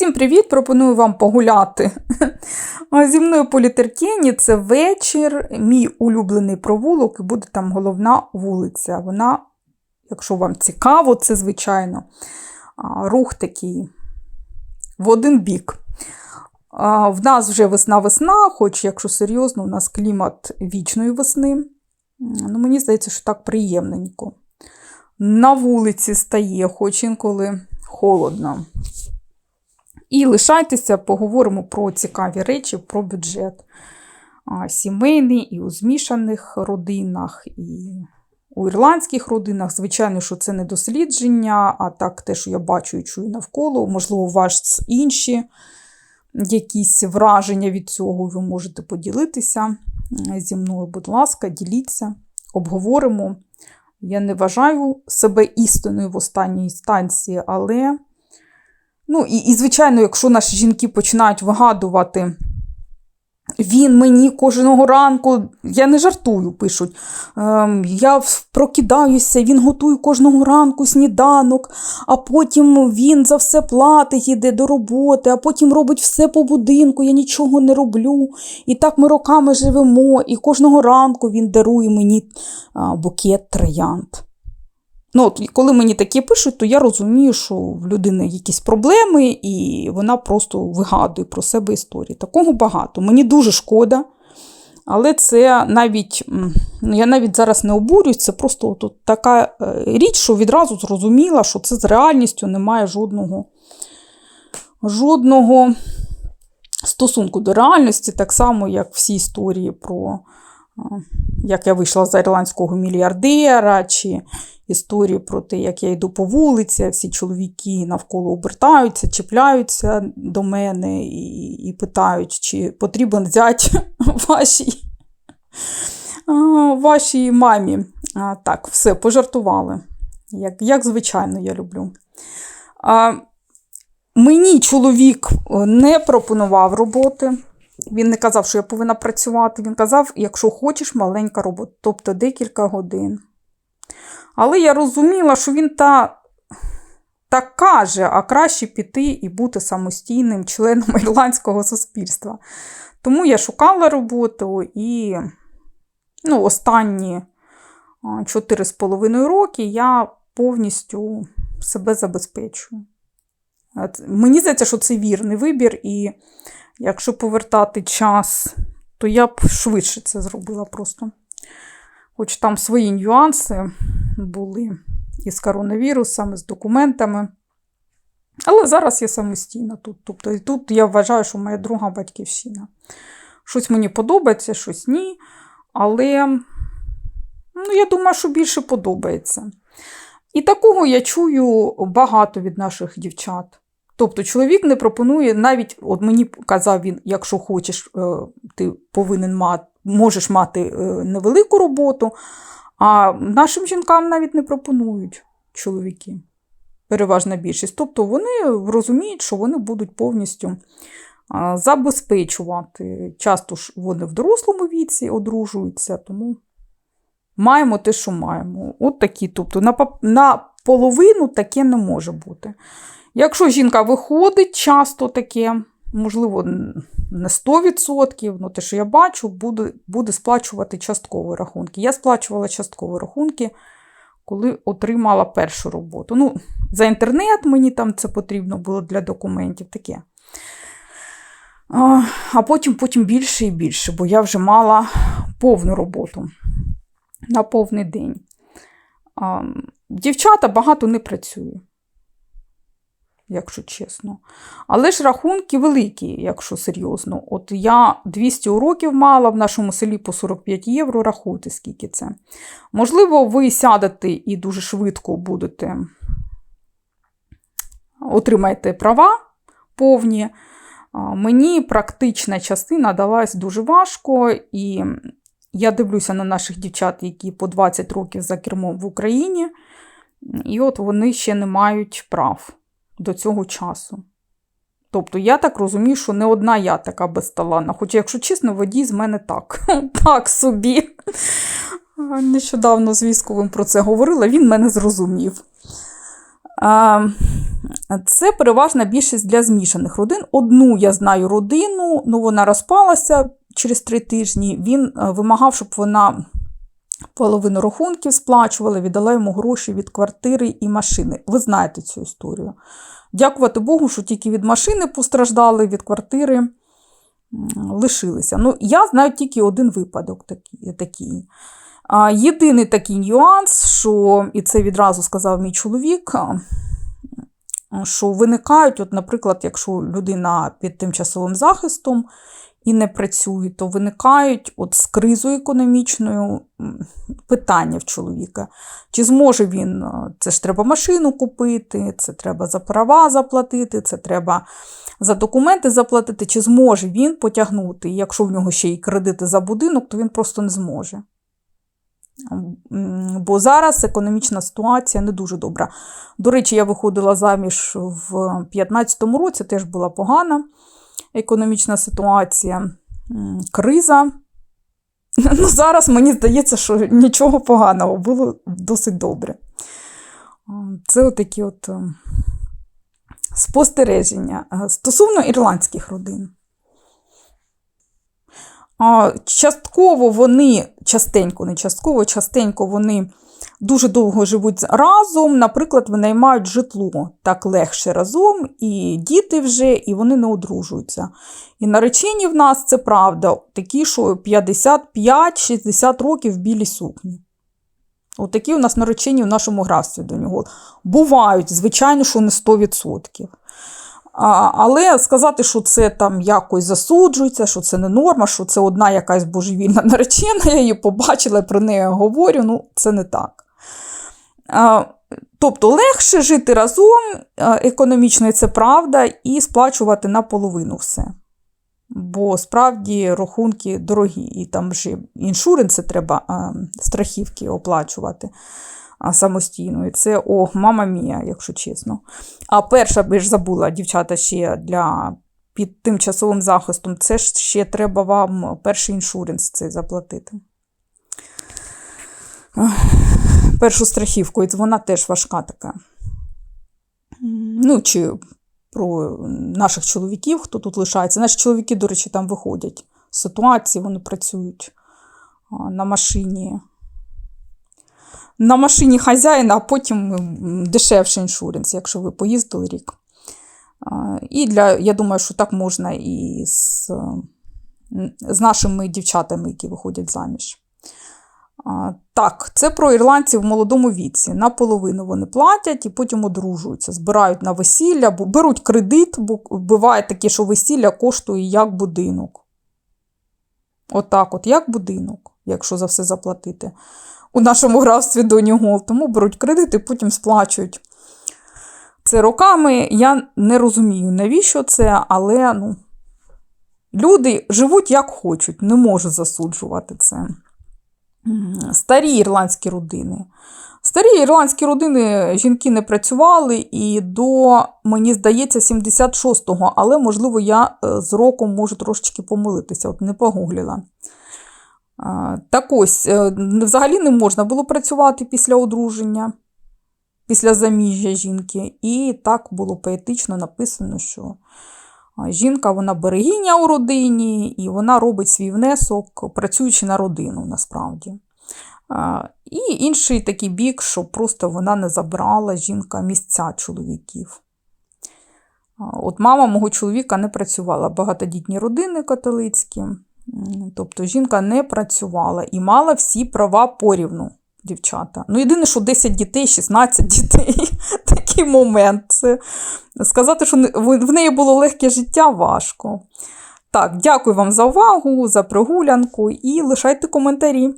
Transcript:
Всім привіт! Пропоную вам погуляти зі мною по літеркені. Це вечір, мій улюблений провулок, і буде там головна вулиця. Вона, якщо вам цікаво, це звичайно рух такий в один бік. В нас вже весна-весна, хоч, якщо серйозно, у нас клімат вічної весни. Ну, Мені здається, що так приємненько. На вулиці стає, хоч інколи холодно. І лишайтеся, поговоримо про цікаві речі, про бюджет. Сімейний і у змішаних родинах, і у ірландських родинах. Звичайно, що це не дослідження, а так те, що я бачу і чую навколо. Можливо, у вас інші якісь враження від цього, ви можете поділитися зі мною. Будь ласка, діліться, обговоримо. Я не вважаю себе істиною в останній інстанції, але. Ну, і, і, звичайно, якщо наші жінки починають вигадувати, він мені кожного ранку, я не жартую, пишуть. Ем, я прокидаюся, він готує кожного ранку сніданок, а потім він за все платить, йде до роботи, а потім робить все по будинку, я нічого не роблю. І так ми роками живемо, і кожного ранку він дарує мені букет троянд. Ну, от, Коли мені таке пишуть, то я розумію, що в людини якісь проблеми, і вона просто вигадує про себе історії. Такого багато. Мені дуже шкода. Але це навіть, ну я навіть зараз не обурююсь, це просто от така е, річ, що відразу зрозуміла, що це з реальністю немає жодного жодного стосунку до реальності, так само, як всі історії про як я вийшла за ірландського мільярдера, чи історії про те, як я йду по вулиці, всі чоловіки навколо обертаються, чіпляються до мене і і питають, чи потрібен взяти вашій вашій мамі. А, Так, все, пожартували. Як, як звичайно, я люблю. А, Мені чоловік не пропонував роботи. Він не казав, що я повинна працювати. Він казав, якщо хочеш, маленька робота, тобто декілька годин. Але я розуміла, що він та, так каже, а краще піти і бути самостійним членом ірландського суспільства. Тому я шукала роботу і ну, останні 4,5 роки я повністю себе забезпечую. Мені здається, що це вірний вибір, і якщо повертати час, то я б швидше це зробила просто. Хоч там свої нюанси були із коронавірусом, з документами. Але зараз я самостійна тут. Тобто, і тут я вважаю, що моя друга батьківщина. Щось мені подобається, щось ні. Але ну, я думаю, що більше подобається. І такого я чую багато від наших дівчат. Тобто, чоловік не пропонує, навіть от мені казав він, якщо хочеш, е, ти повинен мати, можеш мати е, невелику роботу, а нашим жінкам навіть не пропонують чоловіки. Переважна більшість. Тобто вони розуміють, що вони будуть повністю забезпечувати. Часто ж вони в дорослому віці одружуються, тому маємо те, що маємо. От такі. Тобто на, на половину таке не може бути. Якщо жінка виходить, часто таке, можливо, не 100%, ну те, що я бачу, буде буде сплачувати часткові рахунки. Я сплачувала часткові рахунки, коли отримала першу роботу. Ну, За інтернет мені там це потрібно було для документів таке. А потім потім більше і більше, бо я вже мала повну роботу на повний день. Дівчата багато не працюють якщо чесно. Але ж рахунки великі, якщо серйозно. От я 200 уроків мала в нашому селі по 45 євро. Рахуйте, скільки це. Можливо, ви сядете і дуже швидко будете отримаєте права повні. Мені практична частина далась дуже важко, і я дивлюся на наших дівчат, які по 20 років за кермом в Україні, і от вони ще не мають прав до цього часу. Тобто, я так розумію, що не одна я така безталанна. Хоча, якщо чесно, водій з мене так. Так собі. Нещодавно з військовим про це говорила, він мене зрозумів. Це переважна більшість для змішаних родин. Одну я знаю родину, ну вона розпалася через три тижні. Він е, вимагав, щоб вона половину рахунків сплачувала, віддала йому гроші від квартири і машини. Ви знаєте цю історію. Дякувати Богу, що тільки від машини постраждали, від квартири лишилися. Ну, я знаю тільки один випадок такий. Єдиний такий нюанс, що, і це відразу сказав мій чоловік, що виникають, от, наприклад, якщо людина під тимчасовим захистом і не працює, то виникають от з кризою економічною питання в чоловіка. Чи зможе він, е, це ж треба машину купити, це треба за права заплатити, це треба за документи заплатити, чи зможе він потягнути. Якщо в нього ще й кредити за будинок, то він просто не зможе. Бо зараз економічна ситуація не дуже добра. До речі, я виходила заміж в 2015 році, теж була погана економічна ситуація, криза. Ну, зараз мені здається, що нічого поганого було досить добре. Це отакі от е, спостереження Е, стосовно ірландських родин. Частково вони, частенько, не частково, частенько вони дуже довго живуть разом. Наприклад, винаймають житло так легше разом, і діти вже, і вони не одружуються. І наречені в нас це правда, такі, що 55-60 років в білій сукні. Отакі у нас наречені в нашому графстві до нього. Бувають, звичайно, що не 100%. А, але сказати, що це там якось засуджується, що це не норма, що це одна якась божевільна наречена, я її побачила, про неї говорю, ну це не так. Тобто легше жити разом, економічно це правда, і сплачувати наполовину все. Бо справді рахунки дорогі, і там вже іншуренси треба страхівки оплачувати самостійно. І це о, мама мія, якщо чесно. А перша, би ж забула, дівчата, ще для під тимчасовим захистом, це ж ще треба вам перший іншуренс цей заплатити. Першу страхівку, і вона теж важка така. Ну, чи про наших чоловіків, хто тут лишається. Наші чоловіки, до речі, там виходять з ситуації, вони працюють на машині. На машині хазяїна, а потім дешевший іншуренс, якщо ви поїздили рік. І для, я думаю, що так можна і з, з нашими дівчатами, які виходять заміж. Так, це про ірландців в молодому віці. Наполовину вони платять і потім одружуються, збирають на весілля, беруть кредит, бо буває таке, що весілля коштує як будинок. Отак, от, як будинок, якщо за все заплатити. У нашому графстві до нього. Тому беруть кредит і потім сплачують. Це роками. Я не розумію, навіщо це, але ну, люди живуть як хочуть, не можу засуджувати це. Старі ірландські родини. Старі ірландські родини жінки не працювали і до, мені здається, 76-го, але, можливо, я е, з роком можу трошечки помилитися, от не погуглила. Так ось, е, взагалі не можна було працювати після одруження, після заміжжя жінки. І так було поетично написано, що жінка вона берегиня у родині, і вона робить свій внесок, працюючи на родину насправді. І інший такий бік, що просто вона не забрала жінка місця чоловіків. От мама мого чоловіка не працювала, багатодітні родини католицькі. Тобто жінка не працювала і мала всі права порівну, дівчата. Ну, єдине, що 10 дітей, 16 дітей. Такий момент. Це сказати, що в неї було легке життя, важко. Так, дякую вам за увагу, за прогулянку і лишайте коментарі.